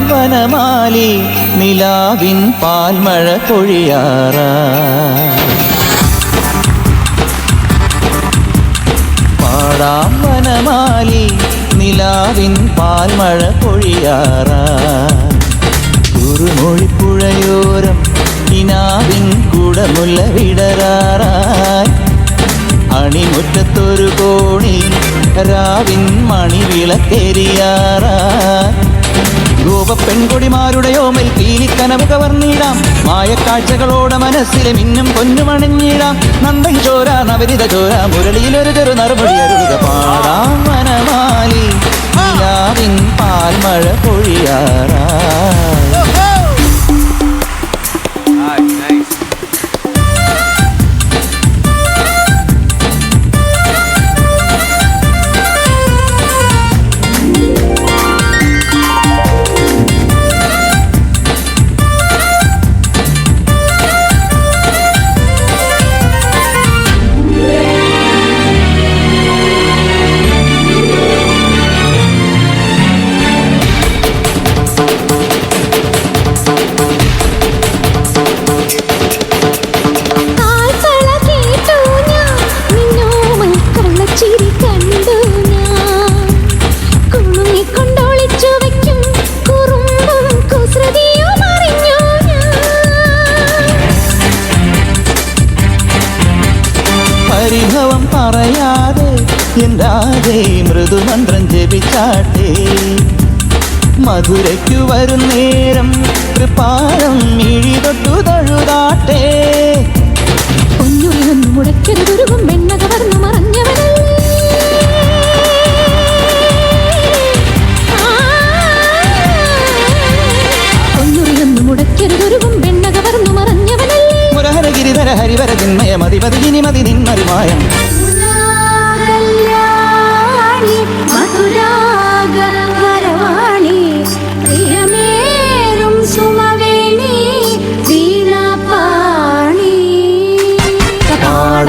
വനമാലി നിലാവിൻ പാൽമഴ പൊഴിയാറാ പാടാം വനമാലി നിലാവിൻ പാൽമഴ പൊഴിയാറാ കുറുമൊഴിപ്പുഴയോരം കിനാവിൻ കുടമുല്ല വിടരാറായി. അണിമുറ്റത്തൊരു കോണി രാവിൻ മണിവിളക്കെരിയാറായി ഗോപ പെൺകൊടിമാരുടെയോ ഓമൽ പീലിക്കനവ് കവർന്നിടാം. മായക്കാഴ്ചകളോടെ മനസ്സിലെ മിന്നും പൊന്നുമണിഞ്ഞിടാം നന്ദൻ ചോര നവരിത ചോര മുരളിയിലൊരു ചെറു നറുപടി അരുളുക പാടാം. വനമാലി പരിഭവം പറയാതെ എന്താതെ മൃദുമന്ത്രം ജപിച്ചാട്ടെ? മധുരയ്ക്കു വരും നേരം കൃപാരം തൊട്ടു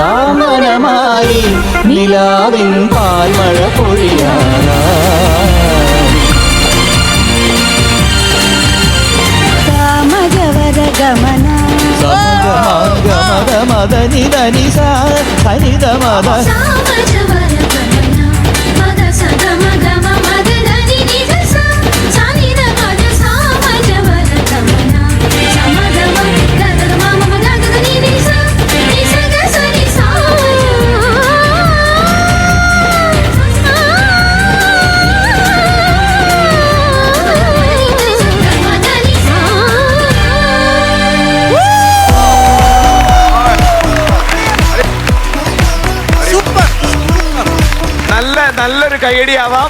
പാടാമനമായി നിലാവിൻ പാൽമഴ പൊഴിയാറാ സമഗമഗമഗ മദനിധനി സാ ഹരിതമദ നല്ല നല്ലൊരു കൈയടിയാവാം